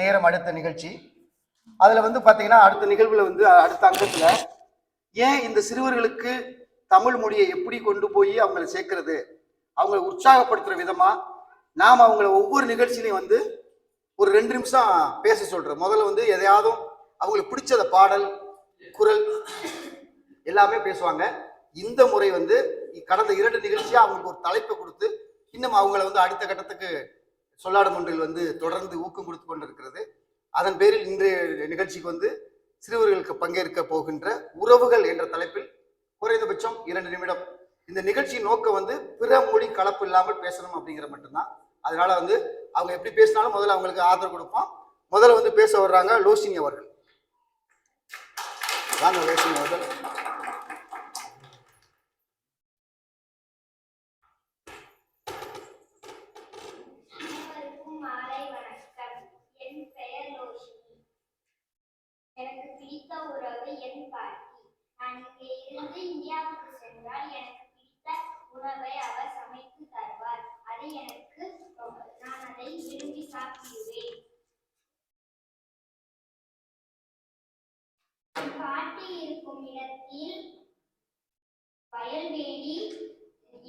நேரம் அடுத்த நிகழ்ச்சி. அதுல வந்து பாத்தீங்கன்னா அடுத்த நிகழ்வுல வந்து அடுத்த அங்கத்துல ஏன் இந்த சிறுவர்களுக்கு தமிழ் மொழியை எப்படி கொண்டு போய் அவங்கள சேர்க்கறது? அவங்கள உற்சாகப்படுத்துற விதமா நாம் அவங்கள ஒவ்வொரு நிகழ்ச்சியிலையும் வந்து ஒரு ரெண்டு நிமிஷம் பேச சொல்றோம் முதல்ல வந்து எதையாவது அவங்களுக்கு பிடிச்சத பாடல் குரல் எல்லாமே பேசுவாங்க. இந்த முறை வந்து கடந்த இரண்டு நிகழ்ச்சியா அவங்களுக்கு ஒரு தலைப்பை கொடுத்து இன்னும் அவங்கள வந்து அடுத்த கட்டத்துக்கு சொல்லாடும் ஒன்றில் வந்து தொடர்ந்து ஊக்கம் கொடுத்து கொண்டிருக்கிறது. அதன் பேரில் இன்றைய நிகழ்ச்சிக்கு வந்து சிறுவர்களுக்கு பங்கேற்க போகின்ற உறவுகள் என்ற தலைப்பில் குறைந்தபட்சம் இரண்டு நிமிடம். இந்த நிகழ்ச்சியின் நோக்கம் வந்து பிற மொழி கலப்பு இல்லாமல் பேசணும் அப்படிங்கிற மட்டும்தான். அதனால வந்து அவங்க எப்படி பேசினாலும் முதல்ல அவங்களுக்கு ஆதரவு கொடுப்போம். முதல்ல வந்து பேச வர்றாங்க லோசினி அவர்கள். வாங்க லோசினி அவர்கள் அனைவருக்கும் மாலை வணக்கம் என் பெயர் லோஷினி எனக்கு பிடித்த உறவு என் பாட்டி நான் இங்கே இருந்து இந்தியாவுக்கு சென்றால் எனக்கு பிடித்த உணவை அவர் சமைத்து தருவார். அது எனக்கு நான் அதை விரும்பி சாப்பிடுவேன். பாட்டி இருக்கும் இடத்தில் வயல்வெளி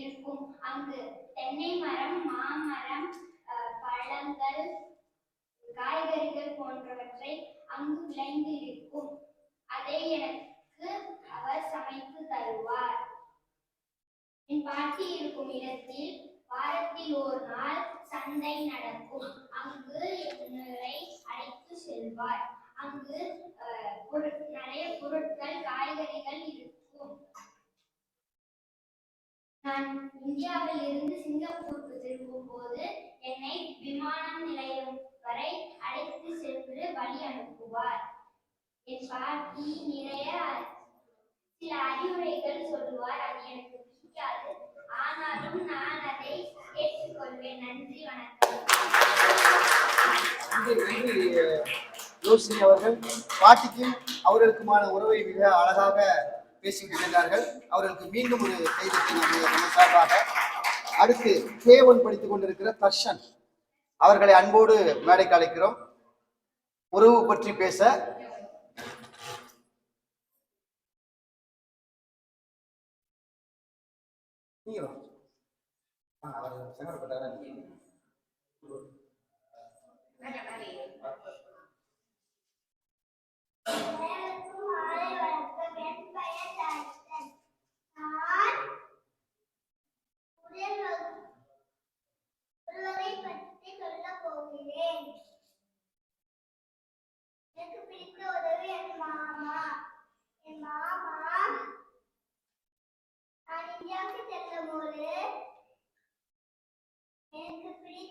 இருக்கும். அங்கு தென்னை மரம் மாமரம் பழங்கள் காய்கறிகள் போன்றவற்றை அங்கு விளைந்து இருக்கும். அதை எனக்கு அவர் சமைத்து தருவார். என் பாட்டி இருக்கும் இடத்தில் வாரத்தில் ஒரு நாள் சந்தை நடக்கும். அங்கு என்னை அழைத்து செல்வார். அங்கு நிறைய பொருட்கள் காய்கறிகள் இருக்கும். நான் இந்தியாவில் இருந்து சிங்கப்பூருக்கு திரும்பும் போது என்னை விமானம் நிலையம் வரை அழைத்து சென்று வழி அனுப்புவார். என் பாட்டி நிறைய சில அறிவுரைகள் சொல்லுவார் அது எனக்கு பிடிக்காது. ஆனாலும் நான் அதை ஏற்றுக்கொள்வேன். நன்றி வணக்கம். நன்றி அவர்கள் பாட்டிக்கும் அவர்களுக்குமான உறவை மிக அழகாக பேசிவிட்டு சென்றார்கள் அவர்களுக்கு மீண்டும் ஒரு கைதத்தை நம்ம சார்பாக அடுத்து கேவன் படித்துக் கொண்டிருக்கிற தர்ஷன் அவர்களை அன்போடு மேடைக்கு அழைக்கிறோம். உறவு பற்றி பேச நீங்க ஆ, அவர் சங்கடப்பட்டாரா நீங்க வணக்கம் என் பெயர் தர்ஷன் நான் உடல் வகு- உறவை பற்றி சொல்லப் போகிறேன் எனக்கு பிடித்த உறவு என் மாமா என் மாமா நான் இந்தியாவுக்கு செல்லும் போது எனக்கு பிடி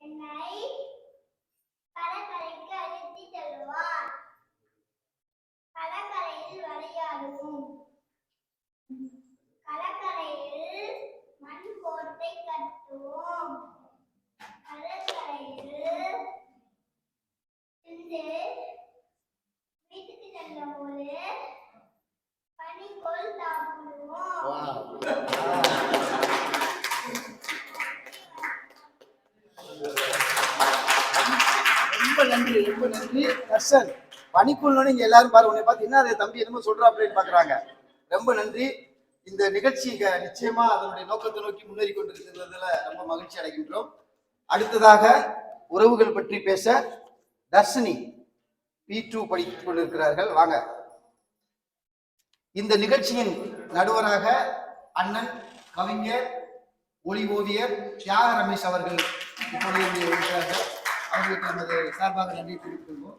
என்னை கடற்கரைக்கு அழைத்து செல்வார் கடற்கரையில் விளையாடுவோம் கடற்கரையில் மண் கோட்டை கட்டுவோம். கடற்கரையில் இருந்து வீட்டுக்கு செல்லும் போது பனிக்கோள் சாப்பிடுவோம் ரொம்ப நன்றி ரொம்ப நன்றி. தர்ஷன் பணிக்குள்ளே நீங்க எல்லாரும் பாரு உன்னை பார்த்து என்ன அது தம்பி என்னமோ சொல்கிறா அப்படின்னு பாக்குறாங்க. ரொம்ப நன்றி. இந்த நிகழ்ச்சி நிச்சயமா அதனுடைய நோக்கத்தை நோக்கி முன்னேறி கொண்டிருக்கிறதுல ரொம்ப மகிழ்ச்சி அடைகின்றோம். அடுத்ததாக உறவுகள் பற்றி பேச தர்ஷினி பி டூ படித்துக் கொண்டிருக்கிறார்கள். வாங்க. இந்த நிகழ்ச்சியின் நடுவராக அண்ணன் கவிஞர் ஒளி ஓவியர் தியாக ரமேஷ் அவர்கள் இப்பொழுது இருக்கிறார்கள். அவர்களுக்கு நமது சார்பாக நன்றி தெரிவித்துக் கொள்வோம்.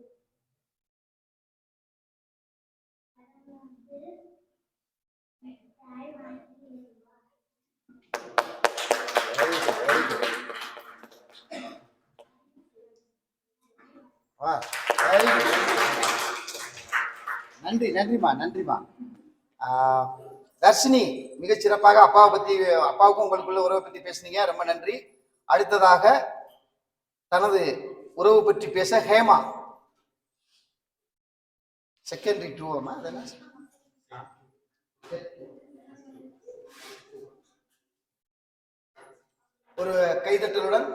வா. நன்றி நன்றிம்மா நன்றிம்மா. தர்ஷினி மிகச்சிறப்பாக அப்பாவை பத்தி அப்பாவுக்கும் உங்களுக்குள்ள உறவை பத்தி பேசுனீங்க ரொம்ப நன்றி. அடுத்ததாக தனது உறவு பற்றி பேச ஹேமா. செகண்டரி டூ அம்மா அதெல்லாம் ஒரு கைதட்டலுடன்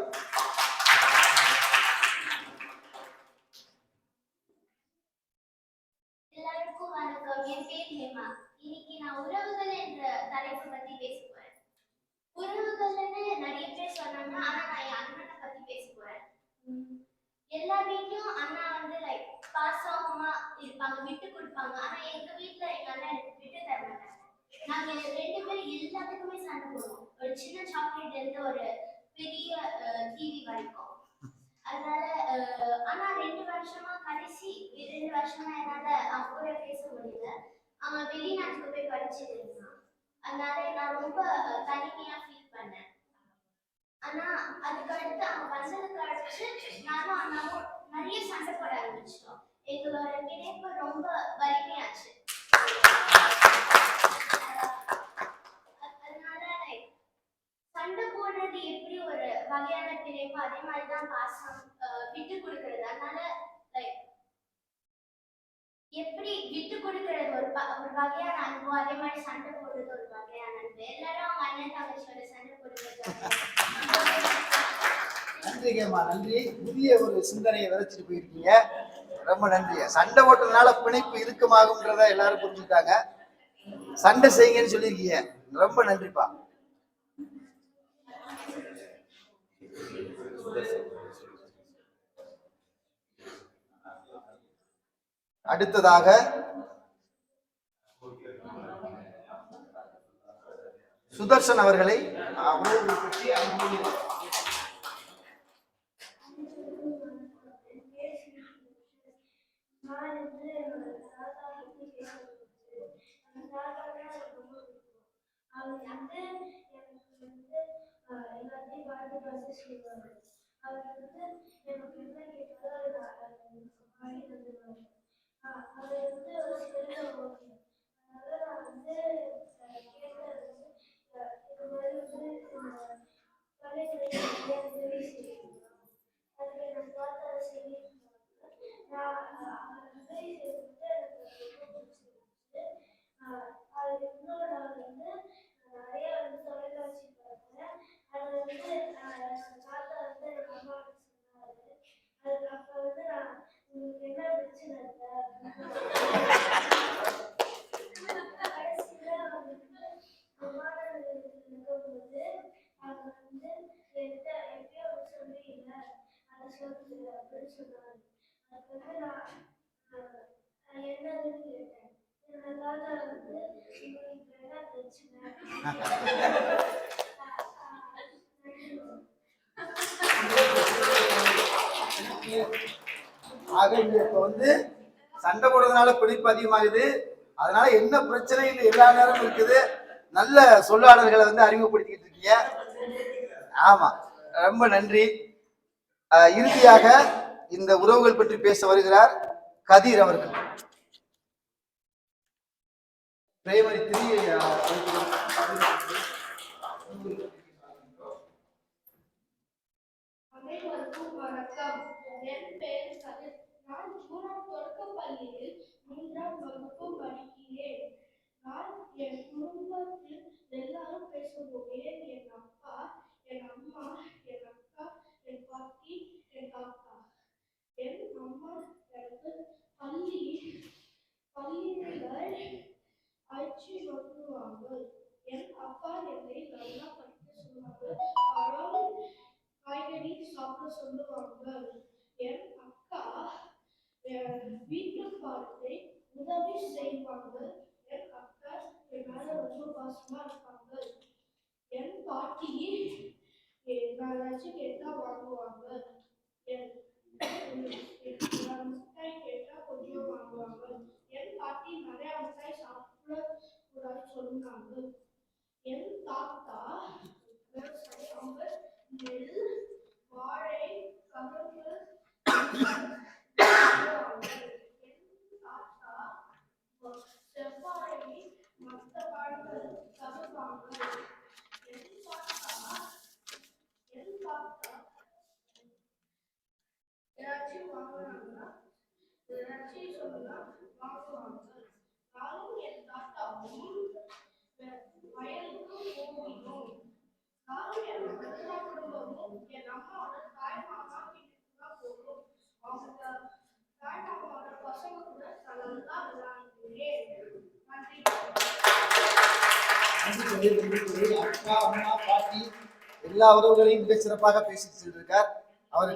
எல்லாருக்கும் வணக்கம் என் பேர் ஹேமா இன்னைக்கு நான் உறவுகள் என்ற தலைப்பு பத்தி பேச போறேன் உறவுகள்னு நிறைய பேர் சொன்னாங்க ஆனா நான் என் அண்ணனை பத்தி பேச போறேன் உம் எல்லா வீட்லயும் அண்ணா வந்து லைக் பாசமா இருப்பாங்க விட்டு கொடுப்பாங்க. ஆனா எங்க வீட்டுல எங்க அண்ணா எனக்கு விட்டு தர மாட்டாங்க நாங்க ரெண்டு பேரும் எல்லாத்துக்குமே சண்டை போடுவோம். ஒரு சின்ன சாக்லேட் இருந்து ஒரு பெரிய டிவி வரைக்கும். அதனால ஆனா ரெண்டு வருஷமா கடைசி ரெண்டு வருஷமா என்னால அவன் கூட பேச முடியல. அவன் வெளிநாட்டுக்கு போய் படிச்சுட்டு இருந்தான். அதனால நான் ரொம்ப தனிமையா ஃபீல் பண்ணேன். ஆனா அதுக்கு அடுத்து அவன் வந்ததுக்கு அடுத்து நானும் அண்ணாவும் நிறைய சண்டை போட ஆரம்பிச்சிட்டோம். எங்களோட பிணைப்பு ரொம்ப வலிமையாச்சு அஹ் அதனால like சண்டை போடுறது எப்படி கல்யாணத்திலேயும் அதே மாதிரி தான் பாசம் விட்டு கொடுக்கறது. அதனால லைக் எப்படி விட்டு கொடுக்கறது? ஒரு ஒரு வகையான அன்பு அதே மாதிரி சண்டை போடுறது ஒரு வகையான அன்பு. எல்லாரும் அவங்க அண்ணன் தங்கச்சியோட சண்டை போடுறது நன்றி கேமா நன்றி. புதிய ஒரு சிந்தனையை விதைச்சிட்டு போயிருக்கீங்க. ரொம்ப நன்றி. சண்டை போட்டதுனால பிணைப்பு இறுக்கமாகும்ன்றத எல்லாரும் புரிஞ்சுக்கிட்டாங்க. சண்டை செய்யுங்கன்னு சொல்லியிருக்கீங்க. ரொம்ப நன்றிப்பா. அடுத்ததாக சுதர்சன் அவர்களை பற்றி அன்போடு நான் அவர் வந்து எனக்கு வந்து என்ன கேட்டாலும் வாங்கி வந்து ஒரு சிறந்த ஓகே அதனால நான் வந்து கேட்டது வந்து இது மாதிரி வந்து ஆஹ், கலைஞருக்கு ஆக இங்க வந்து சண்டை போடுறதுனால பிடிப்பு அதிகமாகுது. அதனால என்ன பிரச்சனைன்னு எல்லா நேரமும் இருக்குது. நல்ல சொல்லாடல்களை வந்து அறிமுகப்படுத்திக்கிட்டு இருக்கீங்க. ஆமா ரொம்ப நன்றி. இறுதியாக இந்த உறவுகள் பற்றி பேச வருகிறார் கதிர் அவர்கள் பிரைமரி த்ரீ அனைவருக்கும் வணக்கம் என் பெயர் கதிர் நான் ஜூனம் தொடக்கப் பள்ளியில் மூன்றாம் வகுப்பு படிக்கிறேன் நான் என் குடும்பத்தில் எல்லாரும் பேசுகிறேன் என் அப்பா என் அம்மா என் அக்கா என் பாட்டி ஆட்சி பண்ணுவாங்க என் அப்பா என்னை நல்லா படிக்க சொன்னாங்க பழம் காய்கறி சாப்பிட சொல்லுவாங்க என் அக்கா வீட்டு பார்த்து உதவி செய்வாங்க என் அக்கா என் மேல ரொம்ப பாசமா இருப்பாங்க என் பாட்டி நான் ஏதாச்சும் வாங்குவாங்க என் மிட்டாய் கேட்டா கொஞ்சம் வாங்குவாங்க என் பாட்டி நிறைய மிட்டாய் சாப்பிட கூடாது சொன்னாங்க என் தாத்தா விவசாயி அவர் நெல் வாழை கரும்பு என் தாத்தா செவ்வாழை மற்ற பழங்கள் தருவாங்க என் தாத்தா என் தாத்தா ஏதாச்சும் வாங்கினாங்கன்னா ஏதாச்சும் சொன்னா வாங்குவாங்க நானும் என் தாத்தாவும் வ- வயலுக்கு போகணும் நானும் என் மகா குடும்பமும் என் அம்மாவோட தாய் மாமா வீட்டுக்கு தான் போகணும் அவங்க த- தாய் மாமாவோட பசங்க கூட நல்லா விளையாடுகிறேன் நன்றி நன்றி சொல்லி, நன்றி சொல்லி. அப்பா அம்மா பாட்டி எல்லா உறவுகளையும் மிக சிறப்பாக பேசிட்டு சென்றிருக்கார் அவர்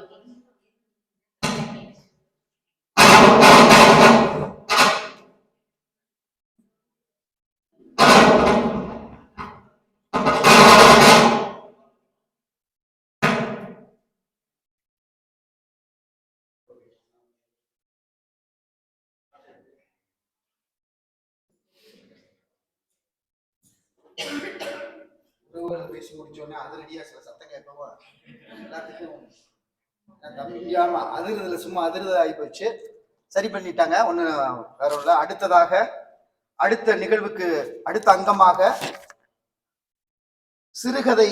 உறவுகளை பேசி முடிச்சோடனே அதிரடியா சில சத்தம் கேட்கவா எல்லாத்துக்கும் நான் அதிர்றதுல சும்மா அதிர்றது ஆகி போச்சு. சரி பண்ணிட்டாங்க. ஒண்ணு வேற ஒண்ணு அடுத்ததாக அடுத்த நிகழ்வுக்கு அடுத்த அங்கமாக சிறுகதை